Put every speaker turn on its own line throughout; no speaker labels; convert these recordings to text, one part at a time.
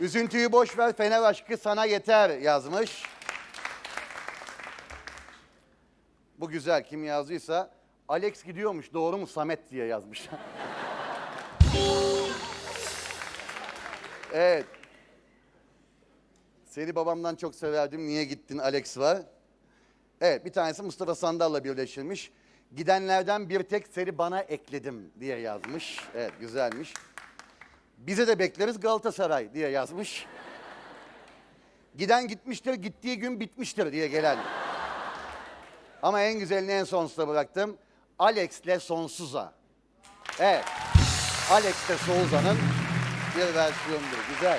Üzüntüyü boş ver, fener aşkı sana yeter yazmış. Bu güzel. Kim yazdıysa Alex gidiyormuş. Doğru mu Samet diye yazmış. evet. Seni babamdan çok severdim. Niye gittin Alex var. Evet bir tanesi Mustafa Sandal'la birleşilmiş. Gidenlerden bir tek seni bana ekledim diye yazmış. Evet güzelmiş. Bize de bekleriz Galatasaray diye yazmış. Giden gitmiştir, gittiği gün bitmiştir diye gelen. Ama en güzelini en sonsuza bıraktım. Alex'le Sonsuza. Evet. Alex'le Souza'nın bir versiyonudur. Güzel.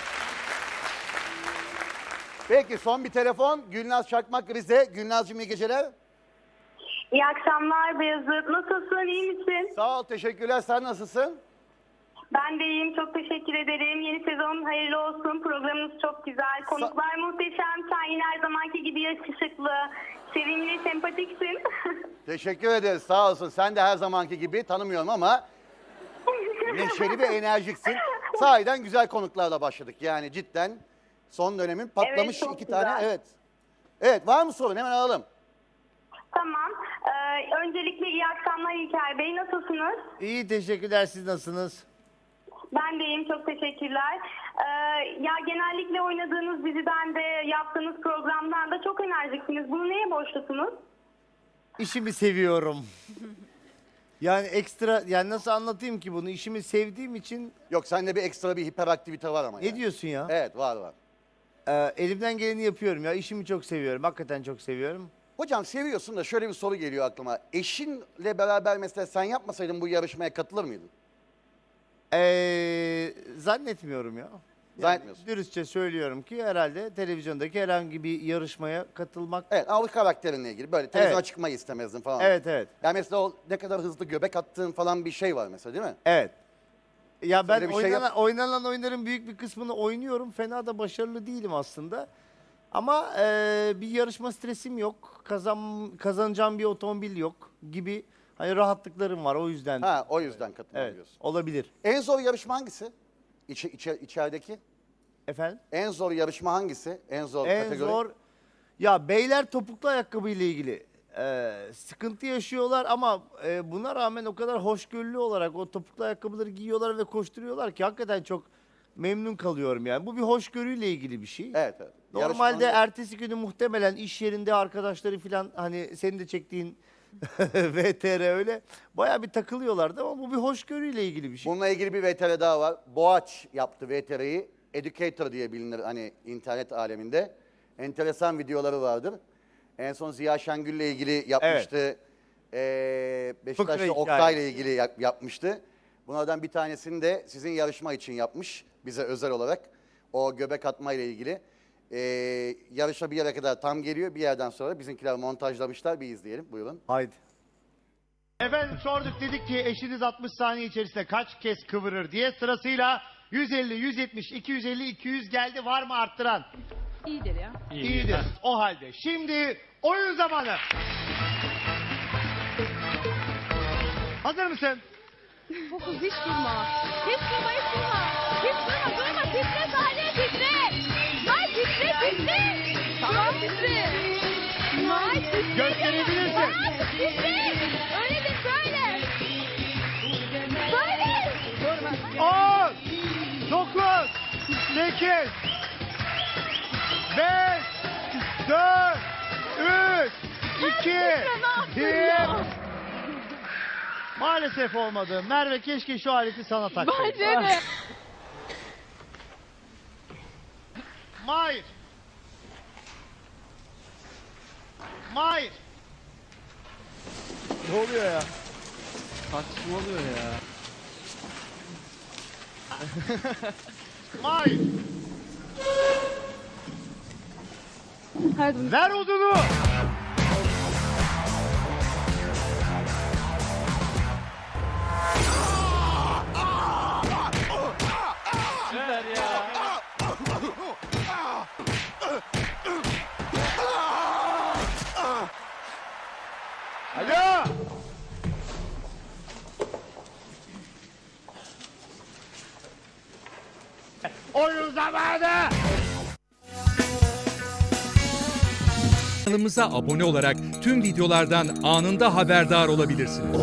Peki son bir telefon. Gülnaz Çakmak Rize. Gülnaz'cığım iyi geceler.
İyi akşamlar Beyazıt. Nasılsın? İyi misin?
Sağ ol, teşekkürler. Sen nasılsın?
Ben de iyiyim. Çok teşekkür ederim. Yeni sezon hayırlı olsun. Programınız çok güzel. Konuklar muhteşem. Sen yine her zamanki gibi yakışıklı, sevimli, sempatiksin.
Teşekkür ederiz. Sağ olsun. Sen de her zamanki gibi tanımıyorum ama neşeli ve enerjiksin. Sahiden güzel konuklarla başladık. Yani cidden son dönemin patlamış
çok
iki
güzel.
tane. Evet. Evet var mı sorun? Hemen alalım.
tamam. Ee, öncelikle iyi akşamlar İlker Bey. Nasılsınız?
İyi teşekkürler siz nasılsınız?
Ben de iyiyim. Çok teşekkürler. Ee, ya genellikle oynadığınız diziden de yaptığınız programdan da çok enerjiksiniz. Bunu neye borçlusunuz?
İşimi seviyorum. Yani ekstra yani nasıl anlatayım ki bunu? İşimi sevdiğim için
Yok sende bir ekstra bir hiperaktivite var ama.
ne
yani.
diyorsun ya?
Evet var var.
Ee, elimden geleni yapıyorum ya. İşimi çok seviyorum. Hakikaten çok seviyorum.
Hocam seviyorsun da şöyle bir soru geliyor aklıma. Eşinle beraber mesela sen yapmasaydın bu yarışmaya katılır mıydın?
Ee, zannetmiyorum ya. Yani
Zannetmiyorsun.
Dürüstçe söylüyorum ki herhalde televizyondaki herhangi bir yarışmaya katılmak.
Evet bu karakterinle ilgili böyle televizyona
Evet.
çıkmayı istemezdin falan.
Evet evet.
Yani mesela o ne kadar hızlı göbek attığın falan bir şey var mesela değil mi?
Evet. Ya ben
Öyle bir şey
oynanan,
yap-
oynanan oyunların büyük bir kısmını oynuyorum. Fena da başarılı değilim aslında. Ama eee, bir yarışma stresim yok. Kazan kazanacağım bir otomobil yok gibi hani rahatlıklarım var o yüzden.
Ha o yüzden
evet,
katılabiliyorsun.
olabilir.
En zor yarışma hangisi? İçe, içe, içerideki?
Efendim?
En zor yarışma hangisi? En zor
En
kategori?
zor ya beyler topuklu ayakkabı ile ilgili eee, sıkıntı yaşıyorlar ama eee, buna rağmen o kadar hoşgörülü olarak o topuklu ayakkabıları giyiyorlar ve koşturuyorlar ki hakikaten çok memnun kalıyorum yani. Bu bir hoşgörüyle ilgili bir şey.
Evet evet.
Normalde
Yarışmanın-
ertesi günü muhtemelen iş yerinde arkadaşları falan hani senin de çektiğin VTR öyle baya bir takılıyorlardı ama bu bir hoşgörüyle ilgili bir şey.
Bununla ilgili bir VTR daha var. Boğaç yaptı VTR'yi. Educator diye bilinir hani internet aleminde. Enteresan videoları vardır. En son Ziya Şengül'le ilgili yapmıştı. Ee,
Fıkra
Beşiktaş'ta
hikaye.
Oktay'la ilgili yap- yapmıştı. Bunlardan bir tanesini de sizin yarışma için yapmış. Bize özel olarak. O göbek atma ile ilgili. Ee, yarışa bir yere kadar tam geliyor. Bir yerden sonra bizimkiler montajlamışlar. Bir izleyelim. Buyurun.
Haydi.
Efendim sorduk dedik ki eşiniz 60 saniye içerisinde kaç kez kıvırır diye sırasıyla 150, 170, 250, 200 geldi var mı arttıran?
İyidir ya.
İyidir. O halde şimdi oyun zamanı. Hazır mısın?
Fokus hiç durma. Hiç durma hiç durma. Hiç durma durma. Titre saniye Titre. Nay titre.
Gösterebilirsin.
Bak titre. Öyledir böyle. Böyle. Durma.
10, 9, 8, 5, 4, 3, 2, 1. Maalesef olmadı. Merve keşke şu aleti sana taksaydı.
Bence de.
Mahir. Mahir.
Ne oluyor ya?
Mahir.
Hadi.
Ver odunu. Alo. Oyun zamanı.
Kanalımıza abone olarak tüm videolardan anında haberdar olabilirsiniz.